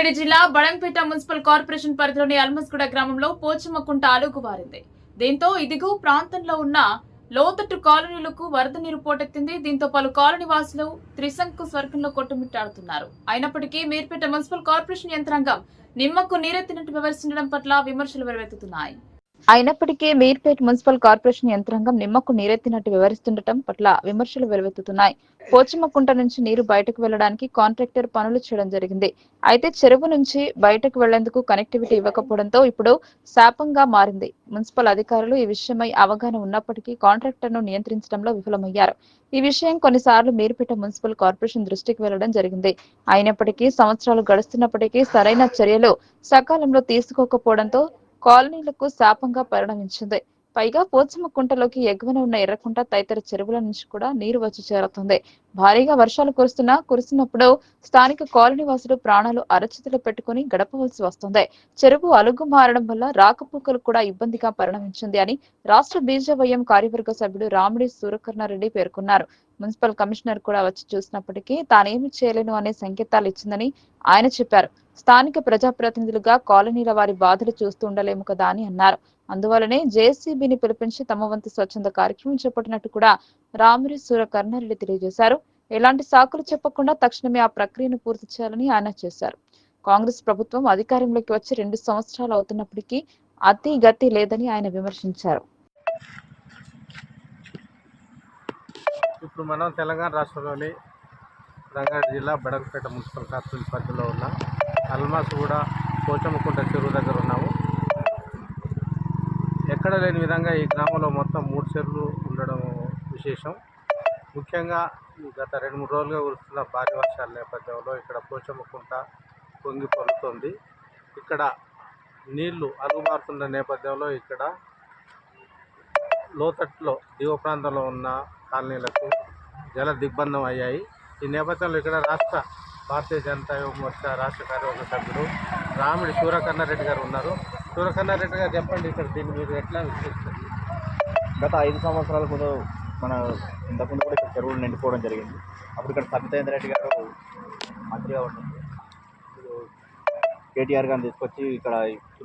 రంగారెడ్డి జిల్లా Badangpet municipal corporation పరిధిలోని అల్మస్గూడ గ్రామంలో పోచమ్మకుంట అలుగుబారింది దీంతో ఇదిగు ప్రాంతంలో ఉన్న లోతట్టు కాలనీలకు వరద నీరు పోటెత్తింది. దీంతో పలు కాలనీ వాసులు త్రిశంకు స్వర్గంలో కొట్టుమిట్టాడుతున్నారు. అయినప్పటికీ మీర్పేట మున్సిపల్ కార్పొరేషన్ యంత్రాంగం నిమ్మకు నీరెత్తినట్టు వ్యవహరిస్తుండడం పట్ల విమర్శలు వెలువెత్తుతున్నాయి. అయినప్పటికీ మీర్పేట్ మున్సిపల్ కార్పొరేషన్ యంత్రాంగం నిమ్మకు నీరెత్తినట్టు వివరిస్తుండటం పట్ల విమర్శలు వెలువెత్తుతున్నాయి. పోచమ్మకుంట నుంచి నీరు బయటకు వెళ్ళడానికి కాంట్రాక్టర్ పనులు చేయడం జరిగింది. అయితే చెరువు నుంచి బయటకు వెళ్ళేందుకు కనెక్టివిటీ ఇవ్వకపోవడంతో ఇప్పుడు శాపంగా మారింది. మున్సిపల్ అధికారులు ఈ విషయమై అవగాహన ఉన్నప్పటికీ కాంట్రాక్టర్ను నియంత్రించడంలో విఫలమయ్యారు. ఈ విషయం కొన్నిసార్లు మీర్పేట మున్సిపల్ కార్పొరేషన్ దృష్టికి వెళ్ళడం జరిగింది. అయినప్పటికీ సంవత్సరాలు గడుస్తున్నప్పటికీ సరైన చర్యలు సకాలంలో తీసుకోకపోవడంతో కాలనీలకు శాపంగా పరిణమించింది. పైగా పోచమ్మ కుంటలోకి ఎగువన ఉన్న ఎర్రకుంట తదితర చెరువుల నుంచి కూడా నీరు వచ్చి చేరుతుంది. భారీగా వర్షాలు కురుస్తున్నా కురుస్తున్నప్పుడు స్థానిక కాలనీ వాసులు ప్రాణాలు అరచితులు పెట్టుకుని గడపవలసి వస్తుంది. చెరువు అలుగు మారడం వల్ల రాకపోకలు కూడా ఇబ్బందిగా పరిణమించింది అని రాష్ట్ర బీజేవైఎం కార్యవర్గ సభ్యుడు రామిడి సూర్యకర్ణారెడ్డి పేర్కొన్నారు. మున్సిపల్ కమిషనర్ కూడా వచ్చి చూసినప్పటికీ తానేమి చేయలేను అనే సంకేతాలు ఇచ్చిందని ఆయన చెప్పారు. స్థానిక ప్రజాప్రతినిధులుగా కాలనీల వారి బాధలు చూస్తూ ఉండలేము కదా అని అన్నారు. అందువలనే జేసీబీని పిలిపించి తమ వంతు స్వచ్ఛంద కార్యక్రమం చేపట్టినట్టు కూడా రామిరి సూర కర్ణారెడ్డి తెలియజేశారు. ఎలాంటి సాకులు చెప్పకుండా తక్షణమే ఆ ప్రక్రియను పూర్తి చేయాలని ఆయన చేశారు. కాంగ్రెస్ ప్రభుత్వం అధికారంలోకి వచ్చి రెండు సంవత్సరాలు అవుతున్నప్పటికీ అతి గతి లేదని ఆయన విమర్శించారు. ఇప్పుడు మనం తెలంగాణ రాష్ట్రంలోని రంగారెడ్డి జిల్లా బడంపేట మున్సిపల్ కార్పొరేషన్ పరిధిలో ఉన్న అల్మాస్ కూడా పోచమ్మకుంట చెరువు దగ్గర ఉన్నాము. ఎక్కడ లేని విధంగా ఈ గ్రామంలో మొత్తం మూడు చెరువులు ఉండడం విశేషం. ముఖ్యంగా గత రెండు మూడు రోజులుగా కురుస్తున్న భారీ వర్షాల నేపథ్యంలో ఇక్కడ పోచమ్మకుంట పొంగి పొరుతుంది ఇక్కడ నీళ్ళు అలుగుబారుతున్న నేపథ్యంలో ఇక్కడ లోతట్లో దిగువ ప్రాంతంలో ఉన్న కాలనీలకు జల దిగ్బంధం అయ్యాయి. ఈ నేపథ్యంలో ఇక్కడ రాష్ట్ర భారతీయ జనతా యువ మోర్చా రాష్ట్ర కార్యవర్గ సభ్యులు రాముడి సూర్యకన్నారెడ్డి గారు ఉన్నారు. సూర్యకన్నారెడ్డి గారు చెప్పండి ఇక్కడ దీన్ని మీరు ఎట్లా విశ్లేషిస్తారు? గత ఐదు సంవత్సరాల ముందు మన ఇంతకుముందు కూడా ఇక్కడ చెరువులు నిండిపోవడం జరిగింది. అప్పుడు ఇక్కడ సబితేంద్ర రెడ్డి గారు మంత్రిగా ఉంటుంది ఇప్పుడు కేటీఆర్ గారిని తీసుకొచ్చి ఇక్కడ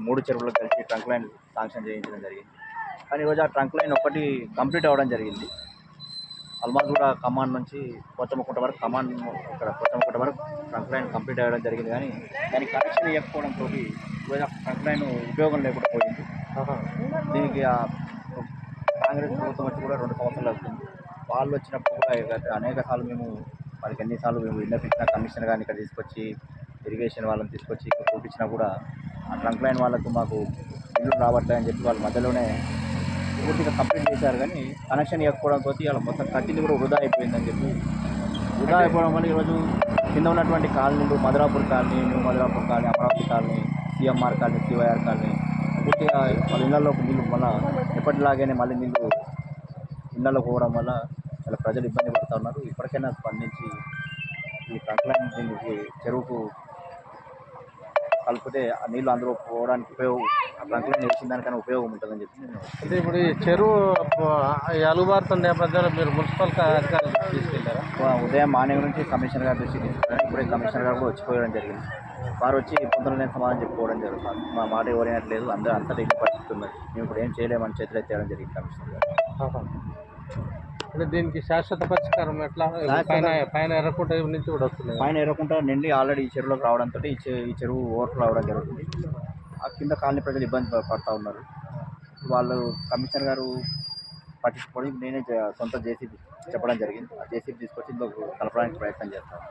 మూడు చెరువులకు కలిసి ట్రంక్ లైన్ శాంక్షన్ చేయించడం జరిగింది. కానీ ఈరోజు ఆ ట్రంక్ లైన్ ఒకటి కంప్లీట్ అవ్వడం జరిగింది. అల్మాజ్ కూడా కమాండ్ నుంచి పోచమ్మకుంట వరకు కమాండ్ ఇక్కడ పోచమ్మకుంట వరకు ట్రంక్ లైన్ కంప్లీట్ అవ్వడం జరిగింది కానీ దానికి కనెక్షన్ ఇవ్వకపోవడంతో ఈరోజు ట్రంక్ లైన్ ఉపయోగం లేకుండా పోయింది. దీనికి ఆ కాంగ్రెస్ ప్రభుత్వం వచ్చి కూడా రెండు సంవత్సరాలు అవుతుంది. వాళ్ళు వచ్చినప్పుడు కూడా అనేక సార్లు మేము వాళ్ళకి ఎన్నిసార్లు మేము విన్నపించిన కమిషనర్ గారిని ఇక్కడ తీసుకొచ్చి ఇరిగేషన్ వాళ్ళని తీసుకొచ్చి ఇక్కడ చూపించినా కూడా ఆ ట్రంక్ లైన్ వాళ్ళకు మాకు ఇల్లు రావట్లే అని చెప్పి వాళ్ళ మధ్యలోనే పూర్తిగా కంప్లీట్ చేశారు కానీ కనెక్షన్ ఇవ్వకపోవడంతో వాళ్ళ మొత్తం కట్టింది కూడా వృధా అయిపోయిందని చెప్పి వృధా అయిపోవడం వల్ల ఈరోజు కింద ఉన్నటువంటి కాలనీలు Madhurapur colony new Madhurapur colony Amaravati colony CMR colony CYR colony పూర్తిగా వాళ్ళ ఇళ్ళలోకి నీళ్ళు మళ్ళీ ఎప్పటిలాగానే మళ్ళీ నీళ్ళు ఇళ్ళలో పోవడం వల్ల చాలా ప్రజలు ఇబ్బంది పడుతూ ఉన్నారు ఇప్పటికైనా స్పందించి ఈ దీనికి చెరువుకు కలిపితే ఆ నీళ్ళు అందులో పోవడానికి ఉపయోగం ఆ ట్రంక్లైన్ వేసిన దానికైనా ఉపయోగం ఉంటుందని చెప్పి నేను అంటే ఇప్పుడు ఈ చెరువు అలుగుబారుతున్న నేపథ్యంలో మీరు మున్సిపల్ అధికారులు తీసుకెళ్ళారా? ఉ- ఉదయం మార్నింగ్ నుంచి కమిషనర్ గారి దృష్టికి తీసుకున్నాను ఇప్పుడే కమిషనర్ గారు కూడా వచ్చిపోయడం జరిగింది. వారు వచ్చి పొద్దున నేను సమాధానం చెప్పుకోవడం జరుగుతుంది. మా మాట ఎవరైనట్లేదు అందరూ అంతా ఉన్నది. మేము ఇప్పుడు ఏం చేయలేమని చేతులు ఎత్తేయడం జరిగింది కమిషనర్ గారు. అంటే దీనికి శాశ్వత పరిష్కారం ఎట్లా? పైన పైన ఎర్రకుంట నుంచి కూడా వస్తుంది పైన ఎరకుండా నిండి ఆల్రెడీ ఈ చెరువులోకి రావడంతో ఈ చెరువు ఓవర్ఫ్లో రావడం జరుగుతుంది. ఆ కింద కాలనీ ప్రజలు ఇబ్బంది పడతా ఉన్నారు. వాళ్ళు కమిషనర్ గారు పట్టించుకోవడం నేనే సొంత జేసీబీ చెప్పడం జరిగింది. ఆ జేసీబీ తీసుకొచ్చి ఇందులో కలపడానికి ప్రయత్నం చేస్తాను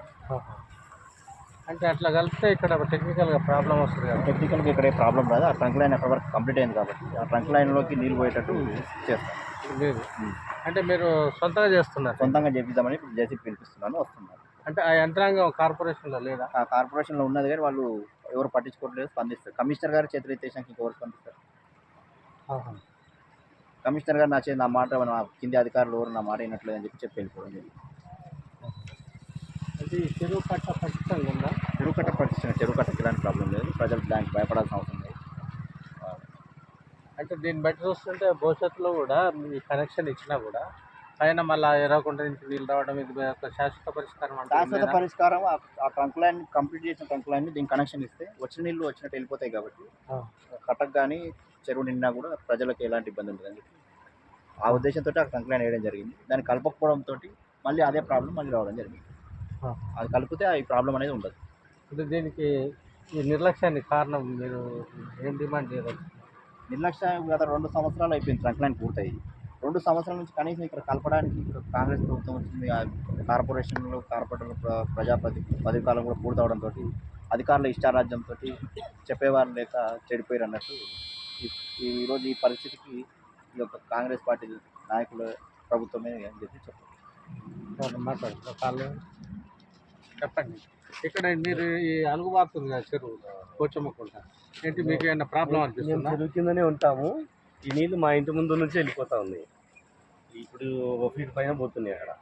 అంటే అట్లా కలిపితే ఇక్కడ టెక్నికల్గా ప్రాబ్లం వస్తుంది కదా. టెక్నికల్గా ఇక్కడ ఏ ప్రాబ్లం రాదు. ఆ ట్రంక్ లైన్ అక్కడ వరకు కంప్లీట్ అయింది కాబట్టి ఆ ట్రంక్ లైన్లోకి నీళ్ళు పోయేటట్టు చేస్తాం. లేదు. అంటే మీరు సొంతంగా చేస్తున్నారు. సొంతంగా చేపిద్దామని ఇప్పుడు జేసీబీ పిలిపిస్తున్నాను వస్తున్నారు అంటే ఆ యంత్రాంగం కార్పొరేషన్లో లేదా? ఆ కార్పొరేషన్లో ఉన్నది కానీ వాళ్ళు ఎవరు పట్టించుకోవట్లేదు స్పందిస్తారు. కమిషనర్ గారు చేతులు ఎత్తేసాక ఇంకెవరు స్పందిస్తారు? కమిషనర్ గారు నా చే నా మాట నా కింది అధికారులు ఎవరు నా మాట వినట్లేదు అని చెప్పి చెప్పి. వెళ్ళిపోవడం జరిగింది చెరువు కట్ట ఉందా? చెరువు కట్ట పట్టించిన చెరువు కట్టకి ఎలాంటి ప్రాబ్లం లేదు. ప్రజలు దానికి భయపడాల్సిన అవసరం అంటే దీన్ని బట్టి చూస్తుంటే భవిష్యత్తులో కూడా మీ కనెక్షన్ ఇచ్చినా కూడా పైన మళ్ళీ ఎర్రకుంట నుంచి నీళ్ళు రావడం ఇది ఒక శాశ్వత పరిష్కారం అంటే శాశ్వత? పరిష్కారం ఆ- ట్రంక్ లైన్ కంప్లీట్ చేసిన ట్రంక్ లైన్ దీనికి కనెక్షన్ ఇస్తే వచ్చిన నీళ్ళు వచ్చినట్టు వెళ్ళిపోతాయి కాబట్టి ఆ. కట్టకు కానీ చెరువు నిండినా కూడా ప్రజలకు ఎలాంటి ఇబ్బంది ఉండదని చెప్పి ఆ ఉద్దేశంతో ఆ ట్రంక్ లైన్ వేయడం జరిగింది దాన్ని కలపకపోవడంతో మళ్ళీ అదే ప్రాబ్లం మళ్ళీ రావడం జరిగింది. అది కలిపితే ఈ ప్రాబ్లం అనేది ఉండదు అంటే దీనికి ఈ నిర్లక్ష్యానికి కారణం మీరు ఏం డిమాండ్ చేయవచ్చు నిర్లక్ష్యం గత రెండు సంవత్సరాలు అయిపోయింది ట్రంక్ లైన్ పూర్తయి. రెండు సంవత్సరాల నుంచి కనీసం ఇక్కడ కలపడానికి ఇక్కడ కాంగ్రెస్ ప్రభుత్వం వచ్చింది. కార్పొరేషన్లు కార్పొరేటర్లు ప్ర- ప్రజాపతి కూడా పూర్తవడంతో అధికారుల ఇష్టారాజ్యంతో చెప్పేవారు లేక చెడిపోయారు అన్నట్టు ఈ- ఈరోజు ఈ పరిస్థితికి ఈ యొక్క కాంగ్రెస్ పార్టీ నాయకుల ప్రభుత్వమే అని చెప్పి చెప్పండి చెప్పండి. ఇక్కడ మీరు ఈ అలుగు కదా చెరువులో పోచమ్మకుంట ఏంటి మీకు ఏమైనా ప్రాబ్లం మేము అనిపిస్తుందా? చెరువు కిందనే ఉంటాము. ఈ నీళ్ళు మా ఇంటి ముందు నుంచి వెళ్ళిపోతా ఉన్నాయి ఇప్పుడు ఒక ఫీట్ పైన పోతున్నాయి అక్కడ.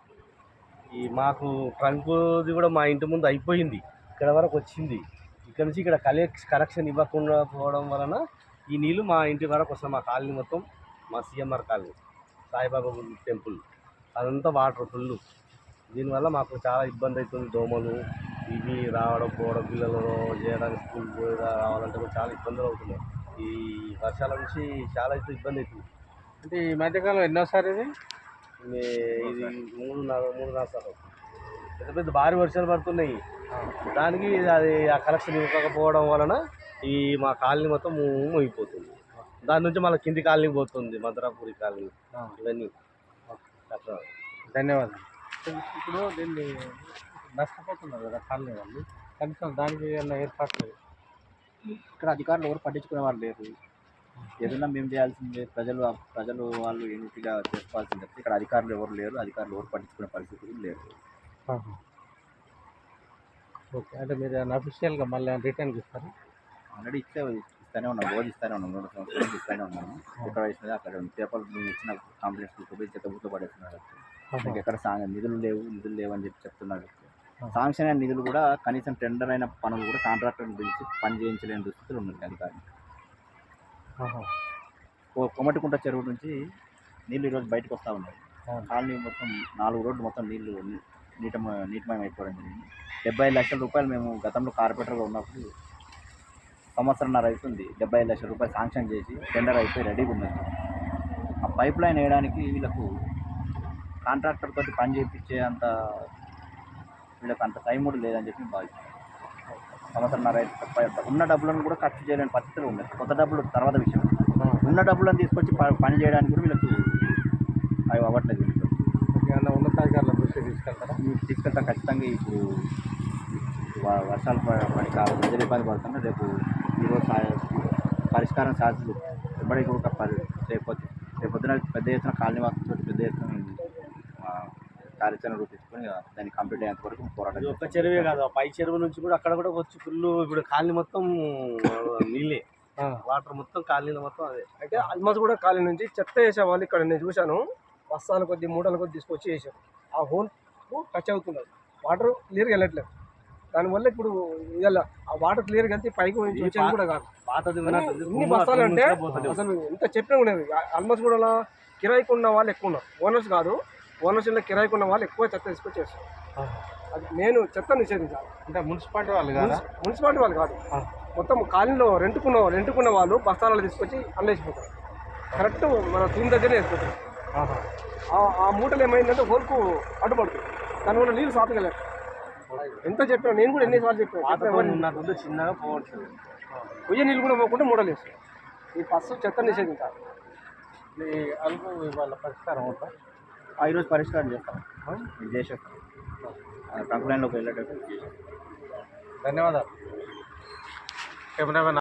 ఈ మాకు ట్రంకుది కూడా మా ఇంటి ముందు అయిపోయింది. ఇక్కడ వరకు వచ్చింది. ఇక్కడ నుంచి ఇక్కడ కలెక్ట్ కనెక్షన్ ఇవ్వకుండా పోవడం వలన ఈ నీళ్ళు మా ఇంటి వరకు వస్తాయి. మా కాలనీ మొత్తం మా సీఎంఆర్ కాలనీ సాయిబాబా గుడి టెంపుల్. అదంతా వాటర్ ఫుల్ దీనివల్ల మాకు చాలా ఇబ్బంది అవుతుంది దోమలు ఇవి రావడం పోవడం పిల్లలు చేయడానికి స్కూల్ పోయి రావాలంటే కూడా చాలా ఇబ్బందులు అవుతున్నాయి. ఈ వర్షాల నుంచి చాలా అయితే ఇబ్బంది అవుతుంది. అంటే ఈ మధ్యకాలం ఎన్నోసారి ఇది? ఇది మూడు నాలుగు మూడు నాలుగు సార్లు. పెద్ద పెద్ద భారీ వర్షాలు పడుతున్నాయి. దానికి అది ఆ కలెక్షన్ ఇవ్వకపోవడం వలన ఈ మా కాలనీ మొత్తం మునిగిపోతుంది. దాని నుంచి మళ్ళీ కింది కాలనీ పోతుంది మధురాపురి కాలనీ. ఇవన్నీ. ధన్యవాదాలు. ఇప్పుడు దీన్ని నష్టపోతున్నారు కదా కాలనీ వాళ్ళు. కనీసం దానికి ఏమైనా ఏర్పాట్లు ఇక్కడ అధికారులు ఎవరు పట్టించుకునే వాళ్ళు లేరు. ఏదైనా మేము చేయాల్సిందే ప్రజలు ప్రజలు వాళ్ళు యూనిట్గా చేసుకోవాల్సిందే ఇక్కడ అధికారులు ఎవరు లేరు అధికారులు ఎవరు పట్టించుకునే పరిస్థితులు లేరు ఓకే అంటే మీరు అఫీషియల్గా మళ్ళీ రిటర్న్కి ఇస్తారా? ఆల్రెడీ ఇచ్చే ఇస్తూనే ఉన్నాం రోజు ఇస్తూనే ఉన్నాం రెండు సంవత్సరాలు ఇస్తూనే ఉన్నాము ఎక్కడ ఇస్తుంది అక్కడ ఉంది పేపర్ మేము ఇచ్చిన కంప్లైంట్స్ తీసుకుపోయి చెత్తబుట్లో పడేస్తున్నారు. ఎక్కడ సాంగ్ నిధులు లేవు నిధులు లేవు అని చెప్పి చెప్తున్నారు. శాంక్షన్ అయిన నిధులు కూడా కనీసం టెండర్ అయిన పనులు కూడా కాంట్రాక్టర్ని పిలిచి పని చేయించలేని దుస్థితులు ఉన్నాయి అధికారులు. కొమటికుంట చెరువు నుంచి నీళ్ళు ఈరోజు బయటకు వస్తూ ఉన్నాయి. కాలనీ మొత్తం నాలుగు రోడ్లు మొత్తం నీళ్ళు నీట నీటిమయం అయిపోవడం జరిగింది. డెబ్బై లక్షల రూపాయలు మేము గతంలో కార్పొరేటర్గా ఉన్నప్పుడు సంవత్సరంన్నర అవుతుంది డెబ్బై ఐదు లక్షల రూపాయలు శాంక్షన్ చేసి టెండర్ అయిపోయి రెడీగా ఉన్నది ఆ పైప్ లైన్ వేయడానికి వీళ్ళకు కాంట్రాక్టర్ తోటి పని చేయించే అంత వీళ్ళకి అంత టైం కూడా లేదని చెప్పి భావిస్తాను సంవత్సరంన్నర ఉన్న డబ్బులను కూడా ఖర్చు చేయలేని పరిస్థితులు ఉన్నాయి. కొత్త డబ్బులు తర్వాత విషయం. ఉన్న డబ్బులను తీసుకొచ్చి పని చేయడానికి కూడా వీళ్ళకి అవి అవ్వట్లేదు ఉన్నతాధికారుల దృష్టికి తీసుకెళ్తారా? మీరు తీసుకెళ్తాం ఖచ్చితంగా. ఇప్పుడు వర్షాలు పడి కాదు ప్రజలు ఇబ్బంది పడుతున్నారు. రేపు ఈరోజు పరిష్కారం సాధ్యత ఇప్పటికి కూడా రేపొద్దు రేపు పొద్దున పెద్ద ఎత్తున కాలనీ వాసులతో పెద్ద ఎత్తున కార్యాచరణ రూపించుకొని దాన్ని కంప్లీట్ అయ్యేంత వరకు పోరాటం ఒక్క చెరువే కాదు ఆ పై చెరువు నుంచి కూడా అక్కడ కూడా వచ్చి ఫుల్ ఇప్పుడు కాలనీ మొత్తం నీళ్ళే. వాటర్ మొత్తం కాలనీలో మొత్తం అదే. అయితే అల్మస్ కూడా కాలనీ నుంచి చెత్త వేసే వాళ్ళు ఇక్కడ నేను చూశాను. బస్తాల కొద్ది మూటల కొద్ది తీసుకొచ్చి వేసారు. ఆ హోల్ టచ్ అవుతున్నది వాటర్ క్లియర్గా వెళ్ళట్లేదు. దానివల్ల ఇప్పుడు ఇలా ఆ వాటర్ క్లియర్గా వెళ్తే పైకి వచ్చేది కూడా కాదు. ఇన్ని బస్తాలు అంటే. అసలు ఎంత చెప్పినా ఉండేది ఆల్మోస్ట్ కూడా కిరాయికి ఉన్న వాళ్ళు ఎక్కువ ఉన్నారు. ఓనర్స్ కాదు. ఓనర్స్ ఇలా కిరాయికి ఉన్న వాళ్ళు ఎక్కువ చెత్త తీసుకొచ్చి వేస్తారు. అది నేను చెత్త నిషేధించాలి. అంటే మున్సిపాలిటీ వాళ్ళు కదా? మున్సి- మున్సిపాలిటీ వాళ్ళు కాదు. మొత్తం కాలనీలో రెంటుకున్న రెంటుకున్న వాళ్ళు బస్తాలలో తీసుకొచ్చి అల్లేసిపోతారు కరెక్ట్ మన తూము దగ్గరనే వేసిపోతారు ఆ- మూటలు ఏమైందంటే హోల్కు అడ్డుపడుతుంది. దానివల్ల నీళ్ళు సాతగలేరు ఎంత చెప్పినా నేను కూడా ఎన్నిసార్లు చెప్పాను చిన్నగా పోవచ్చు పొయ్యి నీళ్ళు కూడా పోకుండా మూటలు వేస్తారు. ఈ ఫస్ట్ చెత్త నిషేధించాలి. వాళ్ళ పరిష్కారం అవుతా? ఈరోజు పరిష్కారం చేస్తాం. ఇది చేసేస్తాం. ట్రంక్ లైన్లోకి వెళ్ళేటట్టు చేసేస్తాం. ధన్యవాదాలు. కెమెరామెన్